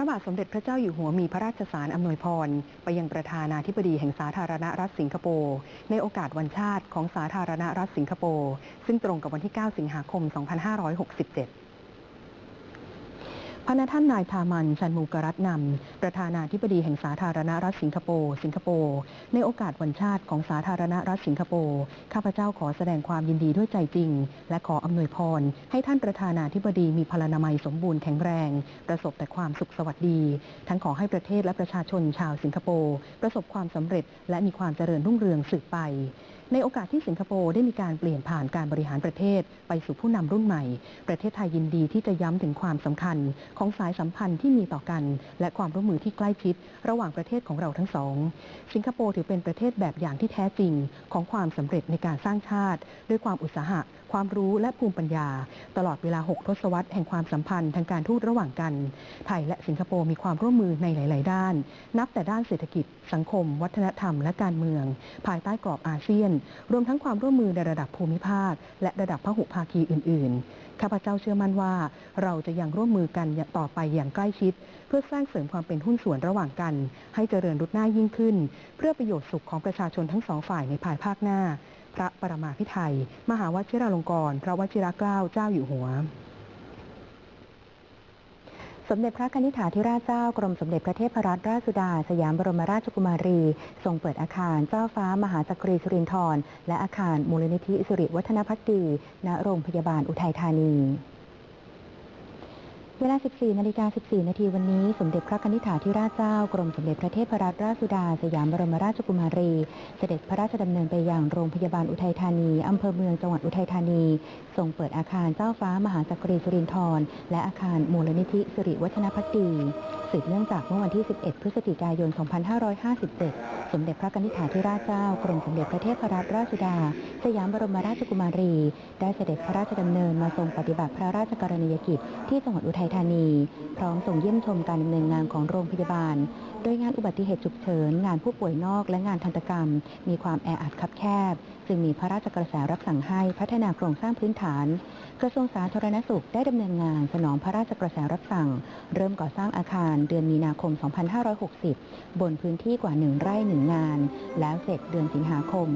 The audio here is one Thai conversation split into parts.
ระบาทสมเด็จพระเจ้าอยู่หัวมีพระราชสารอำนวยพร ไปยังประธานาธิบดีแห่งสาธารณรัฐสิงคโปร์ในโอกาสวันชาติของสาธารณรัฐสิงคโปร์ซึ่งตรงกับวันที่ 9 สิงหาคม 2567 พระท่านนายพามันชันมูกรัตนำประธานาธิบดีแห่งสาธารณรัฐสิงคโปร์สิงคโปร์ในโอกาสวันชาติของสาธารณรัฐสิงคโปร์ข้าพเจ้าขอแสดงความยินดีด้วยใจจริง และขออำนวยพร ให้ท่านประธานาธิบดีมีพลานามัยสมบูรณ์แข็งแรง ประสบแต่ความสุขสวัสดี ทั้งขอให้ประเทศและประชาชนชาวสิงคโปร์ประสบความสำเร็จและมีความเจริญรุ่งเรืองสืบไป ในโอกาสที่สิงคโปร์ได้มีการเปลี่ยนผ่านการบริหารประเทศไปสู่ผู้นำรุ่นใหม่ ประเทศไทยยินดีที่จะย้ำถึงความสำคัญของสายสัมพันธ์ที่มีต่อกัน และความร่วมมือที่ใกล้ชิด ระหว่างประเทศของเราทั้งสอง สิงคโปร์ถือเป็นประเทศแบบอย่างที่แท้จริง ของความสำเร็จในการสร้างชาติ ด้วยความอุตสาหะ ความรู้และภูมิปัญญา ตลอดเวลา 6 ทศวรรษแห่งความสัมพันธ์ทางการทูตระหว่างกัน ไทยและสิงคโปร์มีความร่วมมือในหลาย ๆ ด้าน นับแต่ด้านเศรษฐกิจ สังคม วัฒนธรรมและการเมือง ภายใต้กรอบอาเซียนรวมทั้งความร่วมมือในระดับภูมิภาค และระดับพหุภาคีอื่น ๆ ข้าพเจ้าเชื่อมั่นว่า เราจะยังร่วมมือกันต่อไปอย่างใกล้ชิด เพื่อสร้างเสริมความเป็นหุ้นส่วนระหว่างกัน ให้เจริญรุดหน้ายิ่งขึ้น เพื่อประโยชน์สุขของประชาชนทั้งสองฝ่ายในภายภาคหน้า พระปรมาภิไธยมหาวชิราลงกรณพระวชิรเกล้าเจ้าอยู่หัว สมเด็จพระนิธิถาธิราชเจ้ากรมสมเด็จพระเทพรัตนราชสุดา สยามบรมราชกุมารี ทรงเปิดอาคารเจ้าฟ้ามหาจักรีสุรินทร์และอาคารมูลนิธิสิริวัฒนพักดีณโรงพยาบาลอุทัยธานี เวลา 14 นาฬิกา 14 นาทีวันนี้ สมเด็จพระนิธิถาธิราชเจ้า กรมสมเด็จพระเทพรัตนราชสุดา สยามบรมราชกุมารี เสด็จพระราชดำเนินไปยังโรงพยาบาลอุทัยธานี อำเภอเมืองจังหวัดอุทัยธานี ทรงเปิดอาคารเจ้าฟ้ามหาจักรีสุรินทร์และอาคารมูลนิธิสิริวัฒนพักดีสืบเนื่องจากเมื่อวันที่ 11 พฤศจิกายน 2557 สมเด็จพระนิธิถาธิราชเจ้ากรมสมเด็จพระเทพรัตนราชสุดา สยามบรมราชกุมารี ได้เสด็จพระราชดำเนินมาทรงปฏิบัติพระราชกรณียกิจที่จังหวัดอุทัยธานี พร้อมส่งเยี่ยมชมการดำเนินงานของโรงพยาบาล โดยงานอุบัติเหตุฉุกเฉิน งานผู้ป่วยนอกและงานทันตกรรม มีความแออัดคับแคบ จึงมีพระราชกระแสรับสั่งให้พัฒนาโครงสร้างพื้นฐานกระทรวงสาธารณสุขได้ดำเนินงานสนองพระราชกระแสรับสั่ง เริ่มก่อสร้างอาคารเดือนมีนาคม 2560 บนพื้นที่กว่า1ไร่1งาน แล้วเสร็จเดือนสิงหาคม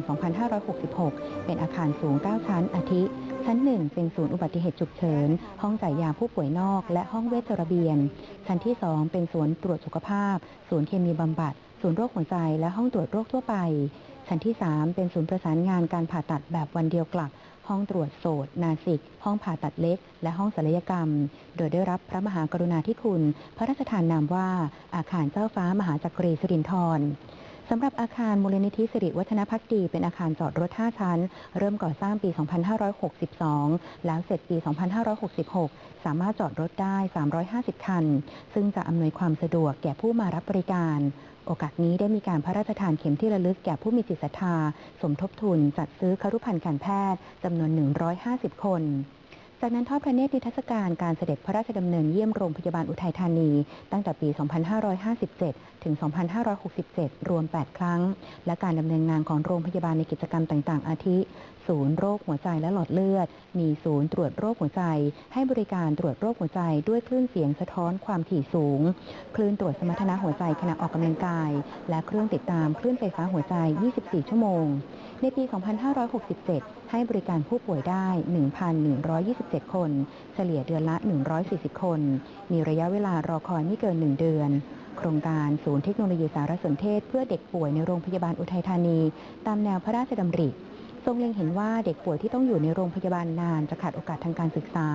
2566 เป็นอาคารสูง 9 ชั้นอาทิ ชั้น 1 เป็นศูนย์อุบัติเหตุฉุกเฉิน ห้องจ่ายยาผู้ป่วยนอก และห้องเวชระเบียน ชั้นที่ 2 เป็นศูนย์ตรวจสุขภาพ ศูนย์เคมีบำบัด ศูนย์โรคหัวใจ และห้องตรวจโรคทั่วไป ชั้นที่ 3 เป็นศูนย์ประสานงานการผ่าตัดแบบวันเดียวกลับห้องตรวจโสดนาสิก ห้องผ่าตัดเล็ก และห้องศัลยกรรม โดยได้รับพระมหากรุณาธิคุณ พระราชทานนามว่าอาคารเจ้าฟ้ามหาจักรีสิรินทร สำหรับอาคารมูลนิธิสิริวัฒนพักดีเป็นอาคารจอดรถ5ชั้น เริ่มก่อสร้างปี 2562 แล้วเสร็จปี 2566 สามารถจอดรถได้ 350 คัน ซึ่งจะอำนวยความสะดวกแก่ผู้มารับบริการ โอกาสนี้ได้มีการพระราชทานเข็มที่ระลึกแก่ผู้มีจิตศรัทธา สมทบทุนจัดซื้อครุภัณฑ์การแพทย์จำนวน 150 คน จากนั้นทอดพระเนตรนิทรรศการการเสด็จพระราชดำเนินเยี่ยมโรงพยาบาลอุทัยธานี ตั้งแต่ปี 2557 ถึง 2567 รวม 8 ครั้ง และการดำเนินงานของโรงพยาบาลในกิจกรรมต่างๆ อาทิ ศูนย์โรคหัวใจและหลอดเลือด มีศูนย์ตรวจโรคหัวใจ ให้บริการตรวจโรคหัวใจด้วยคลื่นเสียงสะท้อนความถี่สูง คลื่นตรวจสมรรถนะหัวใจขณะออกกำลังกาย และเครื่องติดตามคลื่นไฟฟ้าหัวใจ 24 ชั่วโมง ในปี 2567 ให้บริการผู้ป่วยได้ 1,127 คน เฉลี่ยเดือนละ 140 คน มีระยะเวลารอคอยไม่เกิน 1 เดือน โครงการศูนย์เทคโนโลยีสารสนเทศ เพื่อเด็กป่วยในโรงพยาบาลอุทัยธานี ตามแนวพระราชดำริ ทรงเล็งเห็นว่าเด็กป่วยที่ต้องอยู่ในโรงพยาบาลนานจะขาดโอกาสทางการศึกษา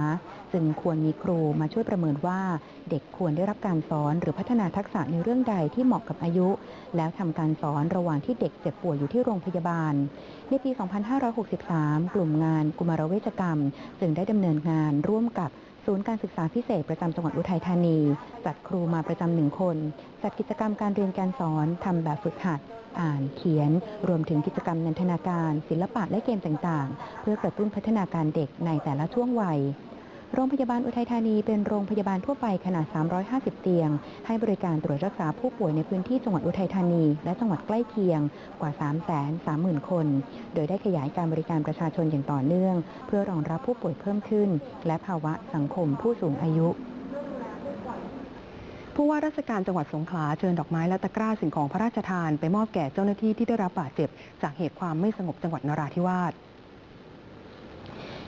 จึงควรมีครูมาช่วยประเมินว่า เด็กควรได้รับการสอนหรือพัฒนาทักษะในเรื่องใดที่เหมาะกับอายุ แล้วทำการสอนระหว่างที่เด็กเจ็บป่วยอยู่ที่โรงพยาบาล ในปี 2563 กลุ่มงานกุมารเวชกรรม จึงได้ดำเนินงานร่วมกับ ศูนย์การศึกษาพิเศษประจำจังหวัดอุทัยธานี จัดครูมาประจำหนึ่งคน จัดกิจกรรมการเรียนการสอนทำแบบฝึกหัด อ่านเขียน รวมถึงกิจกรรมนันทนาการ ศิลปะและเกมต่างๆ เพื่อกระตุ้นพัฒนาการเด็กในแต่ละช่วงวัย โรงพยาบาลอุทัยธานีเป็นโรงพยาบาลทั่วไปขนาด 350 เตียง ให้บริการตรวจรักษาผู้ป่วยในพื้นที่จังหวัดอุทัยธานี และจังหวัดใกล้เคียงกว่า 330,000 คน โดยได้ขยายการบริการประชาชนอย่างต่อเนื่อง เพื่อรองรับผู้ป่วยเพิ่มขึ้น และภาวะสังคมผู้สูงอายุผู้ว่าราชการจังหวัดสงขลาเชิญดอกไม้และตะกร้าสิ่งของพระราชทานไปมอบแก่เจ้าหน้าที่ที่ได้รับบาดเจ็บ จากเหตุความไม่สงบจังหวัดนราธิวาส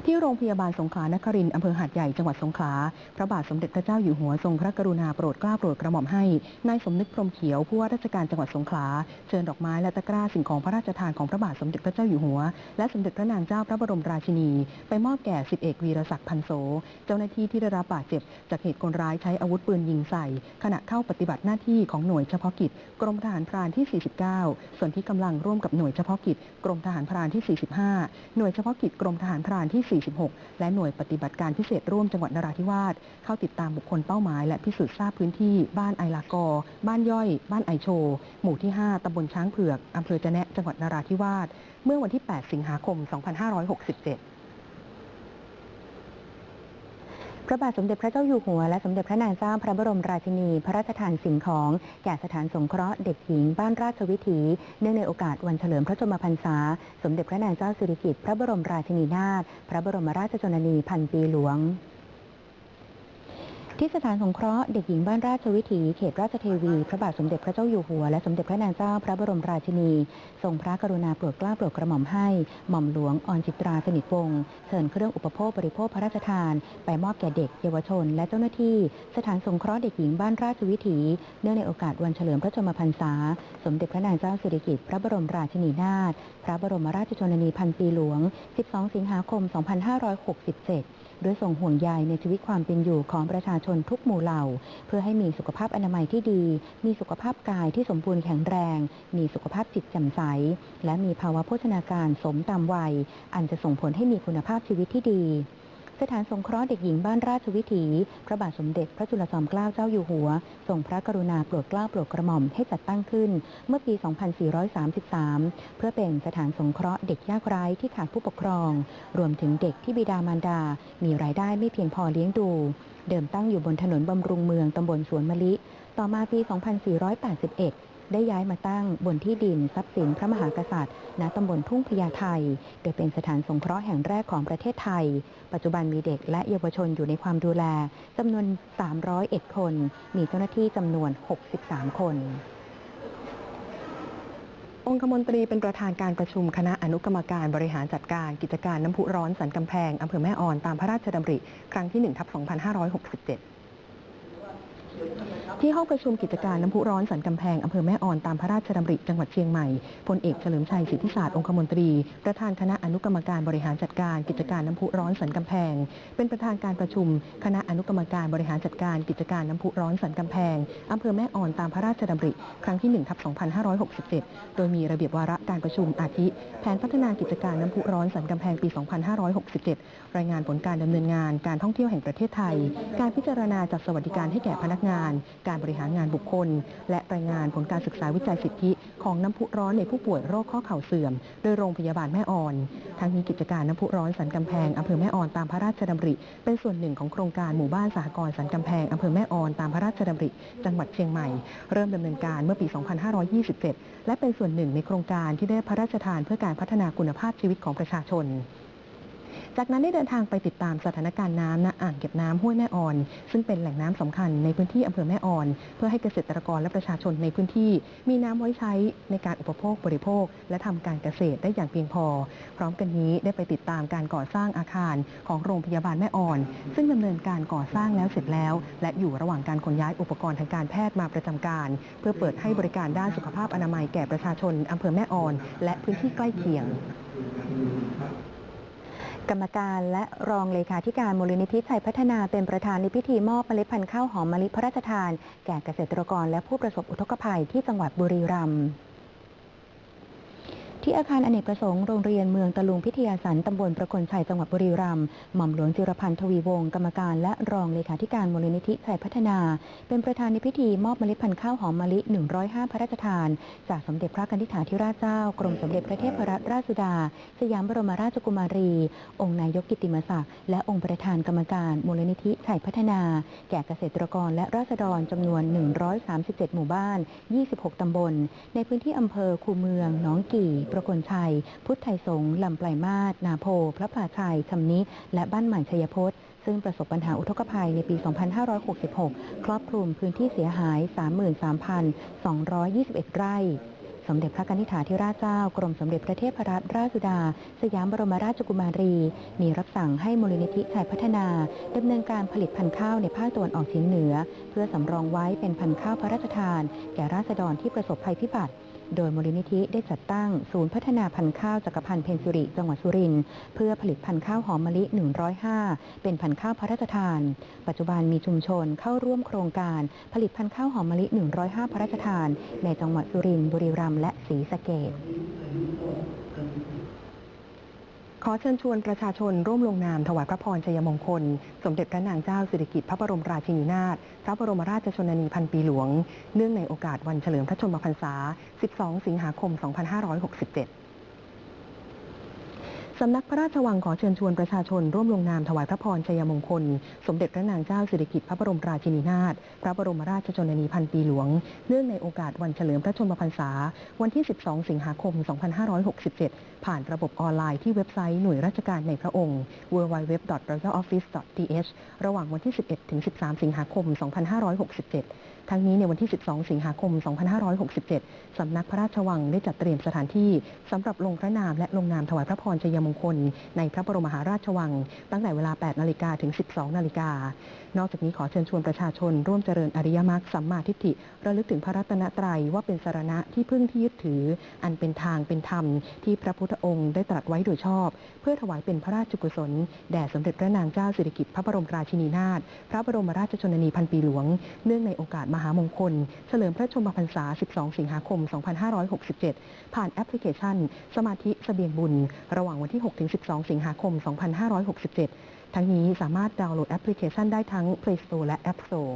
ที่โรงพยาบาลสงขลานครินทร์อำเภอหาดใหญ่จังหวัดสงขลา พระบาทสมเด็จพระเจ้าอยู่หัวทรงพระกรุณาโปรดเกล้าโปรดกระหม่อมให้นายสมนึกพรมเขียวผู้ว่าราชการจังหวัดสงขลาเชิญดอกไม้และตะกร้าสิ่งของพระราชทานของพระบาทสมเด็จพระเจ้าอยู่หัว และสมเด็จพระนางเจ้าพระบรมราชินี ไปมอบแก่สิบเอกวีรศักดิ์พันโสเจ้าหน้าที่ที่ได้รับบาดเจ็บ จากเหตุคนร้ายใช้อาวุธปืนยิงใส่ ขณะเข้าปฏิบัติหน้าที่ของหน่วยเฉพาะกิจ กรมทหารพรานที่ 49 ส่วนที่กำลังร่วมกับหน่วยเฉพาะกิจ กรมทหารพรานที่ 45 หน่วยเฉพาะกิจกรมทหารพรานที่46 และหน่วยปฏิบัติการพิเศษร่วมจังหวัดนราธิวาสเข้าติดตามบุคคลเป้าหมายและพิสูจน์ทราบพื้นที่บ้านไอลากอ บ้านย่อย บ้านไอโช หมู่ที่ 5 ตำบลช้างเผือก อำเภอจะแนะจังหวัดนราธิวาสเมื่อวันที่ 8 สิงหาคม 2567 พ ระบาทสมเด็จพระเจ้าอยู่หัวและสมเด็จพระนางเจ้าพระบรมราชินี พระราชทานสิ่งของแก่สถานสงเคราะห์เด็กหญิงบ้านราชวิถี เนื่องในโอกาสวันเฉลิมพระชนมพรรษา สมเด็จพระนางเจ้าสิริกิติ์พระบรมราชินีนาถพระบรมราชชนนีพันปีหลวง ที่สถานสงเคราะห์เด็กหญิงบ้านราชวิถีเขตราชเทวี พระบาทสมเด็จพระเจ้าอยู่หัว และสมเด็จพระนางเจ้าพระบรมราชินี ทรงพระกรุณาโปรดเกล้าโปรดกระหม่อมให้ หม่อมหลวงออนจิตราสนิทวงศ์เชิญเครื่องอุปโภคบริโภคพระราชทาน ไปมอบแก่เด็กเยาวชน และเจ้าหน้าที่ สถานสงเคราะห์เด็กหญิงบ้านราชวิถี เนื่องในโอกาสวันเฉลิมพระชนมพรรษา สมเด็จพระนางเจ้าสิริกิติ์พระบรมราชินีนาถพระบรมราชชนนีพันปีหลวง 12 สิงหาคม 2567 ด้วยส่งห่วงใยในชีวิตความเป็นอยู่ของประชาชนทุกหมู่เหล่า เพื่อให้มีสุขภาพอนามัยที่ดี มีสุขภาพกายที่สมบูรณ์แข็งแรง มีสุขภาพจิตแจ่มใส และมีภาวะโภชนาการสมตามวัย อันจะส่งผลให้มีคุณภาพชีวิตที่ดี สถานสงเคราะห์เด็กหญิงบ้านราชวิถี พระบาทสมเด็จพระจุลจอมเกล้าเจ้าอยู่หัว ทรงพระกรุณาโปรดเกล้าโปรดกระหม่อมให้จัดตั้งขึ้น เมื่อปี 2433 เพื่อเป็นสถานสงเคราะห์เด็กยากไร้ที่ขาดผู้ปกครอง รวมถึงเด็กที่บิดามารดา มีรายได้ไม่เพียงพอเลี้ยงดู เดิมตั้งอยู่บนถนนบำรุงเมืองตำบลสวนมะลิ ต่อมาปี 2481 ได้ย้ายมาตั้งบนที่ดินทรัพย์สินพระมหากษัตริย์ ณตำบลทุ่งพญาไทโดยเป็นสถานสงเคราะห์แห่งแรกของประเทศไทย ปัจจุบันมีเด็กและเยาวชนอยู่ในความดูแลจำนวน 301 คน มีเจ้าหน้าที่จำนวน 63 คนองคมนตรีเป็นประธานการประชุมคณะอนุกรรมการบริหารจัดการกิจการน้ำพุร้อนสันกำแพงอำเภอแม่ออนตามพระราชดำริ ครั้งที่1ทับ2567 ที่ห้องประชุมกิจการน้ำพุร้อนสันกำแพงอำเภอแม่ออนตามพระราชดำริจังหวัดเชียงใหม่พลเอกเฉลิมชัยสิทธิศาสตร์องคมนตรี ประธานคณะอนุกรรมการบริหารจัดการกิจการน้ำพุร้อนสันกำแพง เป็นประธานการประชุม คณะอนุกรรมการบริหารจัดการกิจการน้ำพุร้อนสันกำแพงอำเภอแม่ออนตามพระราชดำริ ครั้งที่1ทับ2567 โดยมีระเบียบวาระการประชุมอาทิ แผนพัฒนากิจการน้ำพุร้อนสันกำแพงปี 2567 รายงานผลการดำเนินงานการท่องเที่ยวแห่งประเทศไทย การพิจารณาจัดสวัสดิการให้แก่พนักงานการบริหารงานบุคคล และรายงานผลการศึกษาวิจัยสิทธิของน้ำพุร้อนในผู้ป่วยโรคข้อเข่าเสื่อม โดยโรงพยาบาลแม่ออน ทั้งนี้กิจการน้ำพุร้อนสันกำแพงอำเภอแม่ออนตามพระราชดำริ เป็นส่วนหนึ่งของโครงการหมู่บ้านสหกรณ์สันกำแพงอำเภอแม่ออนตามพระราชดำริ จังหวัดเชียงใหม่ เริ่มดำเนินการเมื่อปี 2527 และเป็นส่วนหนึ่งในโครงการที่ได้พระราชทานเพื่อการพัฒนาคุณภาพชีวิตของประชาชน จากนั้นได้เดินทางไปติดตามสถานการณ์น้ำณอ่างเก็บน้ำห้วยแม่อ่อน ซึ่งเป็นแหล่งน้ำสำคัญในพื้นที่อำเภอแม่อ่อน เพื่อให้เกษตรกรและประชาชนในพื้นที่มีน้ำไว้ใช้ในการอุปโภคบริโภค และทำการเกษตรได้อย่างเพียงพอ พร้อมกันนี้ได้ไปติดตามการก่อสร้างอาคารของโรงพยาบาลแม่อ่อน ซึ่งดำเนินการก่อสร้างแล้วเสร็จแล้ว และอยู่ระหว่างการขนย้ายอุปกรณ์ทางการแพทย์มาประจำการ เพื่อเปิดให้บริการด้านสุขภาพอนามัยแก่ประชาชนอำเภอแม่อ่อน และพื้นที่ใกล้เคียง กรรมการและรองเลขาธิการมูลนิธิชัยพัฒนาเป็นประธานในพิธีมอบเมล็ดพันธุ์ข้าวหอมมะลิพระราชทาน แก่เกษตรกรและผู้ประสบอุทกภัยที่จังหวัดบุรีรัมย์ ที่อาคารอเนกประสงค์โรงเรียนเมืองตะลุงพิทยาสันตำบลประคนชัยจังหวัดบุรีรัมย์หม่อมหลวงจิรพันธ์ทวีวงศ์กรรมการและรองเลขาธิการมูลนิธิชัยพัฒนา เป็นประธานในพิธีมอบเมล็ดพันธุ์ข้าวหอมมะลิ 105 พระราชทาน จากสมเด็จพระกนิษฐาธิราชเจ้ากรมสมเด็จพระเทพรัตนราชสุดา สยามบรมราชกุมารี องค์นายกกิตติมศักดิ์และองค์ประธานกรรมการมูลนิธิชัยพัฒนา แก่เกษตรกรและราษฎรจำนวน 137 หมู่บ้าน 26 ตำบล ในพื้นที่อำเภอคูเมืองหนองกี่ประกลชัย พุทธไทยสงฆ์ลำปลายมาศนาโพ พระพลาชัยชำนิและบ้านใหม่ชัยพจน์ซึ่งประสบปัญหาอุทกภัยในปี 2566 ครอบคลุมพื้นที่เสียหาย 33,221 ไร่ สมเด็จพระนิธิถาธิราชเจ้ากรมสมเด็จพระเทพรัตนราชสุดา สยามบรมราชกุมารี มีรับสั่งให้มูลนิธิชัยพัฒนาดำเนินการผลิตพันธุ์ข้าวในภาคตะวันออกเฉียงเหนือ เพื่อสำรองไว้เป็นพันธุ์ข้าวพระราชทาน แก่ราษฎรที่ประสบภัยพิบัติ โดยมูลนิธิได้จัดตั้งศูนย์พัฒนาพันธุ์ข้าวจักรพันธ์เพนสุริจังหวัดสุรินทร์เพื่อผลิตพันธุ์ข้าวหอมมะลิ 105 เป็นพันธุ์ข้าวพระราชทาน ปัจจุบันมีชุมชนเข้าร่วมโครงการผลิตพันธุ์ข้าวหอมมะลิ 105 พระราชทาน ในจังหวัดสุรินทร์บุรีรัมย์และศรีสะเกษ ขอเชิญชวนประชาชนร่วมลงนามถวายพระพรชัยมงคล สมเด็จพระนางเจ้าสิริกิติ์พระบรมราชินีนาถพระบรมราชชนนีพันปีหลวง เนื่องในโอกาสวันเฉลิมพระชนมพรรษา 12 สิงหาคม 2567 สำนักพระราชวังขอเชิญชวนประชาชนร่วมลงนามถวายพระพรชัยมงคล สมเด็จพระนางเจ้าสิริกิติ์พระบรมราชินีนาถพระบรมราชชนนีพันปีหลวง เนื่องในโอกาสวันเฉลิมพระชนมพรรษา วันที่ 12 สิงหาคม 2567 ผ่านระบบออนไลน์ที่เว็บไซต์หน่วยราชการในพระองค์ www.royaloffice.th ระหว่างวันที่ 11 ถึง 13 สิงหาคม 2567ทั้งนี้ในวันที่ 12 สิงหาคม 2567 สำนักพระราชวังได้จัดเตรียมสถานที่สำหรับลงพระนามและลงนามถวายพระพรชัยมงคล ในพระบรมมหาราชวัง ตั้งแต่เวลา 8 นาฬิกาถึง 12 นาฬิกา นอกจากนี้ขอเชิญชวนประชาชน ร่วมเจริญอริยมรรคสัมมาทิฏฐิระลึกถึงพระรัตนตรัยว่าเป็นสารณะที่พึ่งที่ยึดถือ อันเป็นทางเป็นธรรม ที่พระพุทธองค์ได้ตรัสไว้โดยชอบ เพื่อถวายเป็นพระราชกุศล แด่สมเด็จพระนางเจ้าสิริกิติ์พระบรมราชินีนาถพระบรมราชชนนีพันปีหลวง เนื่องในโอกาสมหามงคล เฉลิมพระชนมพรรษา 12 สิงหาคม 2567 ผ่านแอปพลิเคชัน สมาธิเสบียงบุญ ระหว่างวันที่ที่ 6-12 สิงหาคม 2567 ทั้งนี้สามารถดาวน์โหลดแอปพลิเคชันได้ทั้ง Play Store และ App Store